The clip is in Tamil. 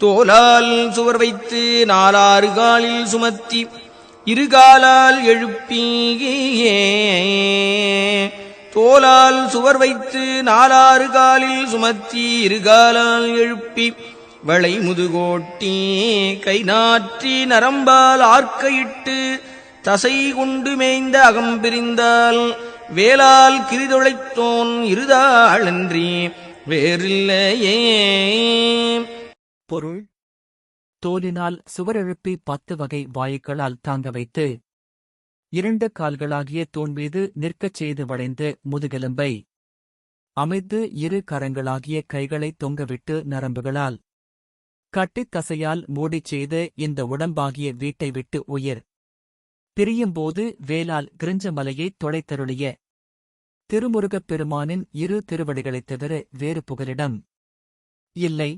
தோலால் சுவர் வைத்து நாலாறு காலில் சுமத்தி இருகாலால் எழுப்பியே. தோலால் சுவர் வைத்து நாலாறு காலில் சுமத்தி இருகாலால் எழுப்பி வளை முதுகோட்டி கை நாற்றி நரம்பால் ஆர்க்கையிட்டு தசை கொண்டு மேய்ந்த அகம் பிரிந்தால் வேலால் கிரிதொழைத்தோன் இருதாளன்றி வேறில்லையே. பொருள்? தோலினால் சுவரெழுப்பி பத்து வகை வாயுக்களால் தாங்க வைத்து இரண்டு கால்களாகிய தூண் மீது நிற்கச் செய்து வளைந்து முதுகெலும்பை அமைத்து இரு கரங்களாகிய கைகளை தொங்கவிட்டு நரம்புகளால் கட்டித் தசையால் மூடிச் செய்து இந்த உடம்பாகிய வீட்டை விட்டு உயிர். பிரியும்போது வேலால் கிரிஞ்சமலையைத் தொலைத்தருளிய திருமுருகப் பெருமானின் இரு திருவடிகளைத் தவிர வேறு புகலிடம் இல்லை.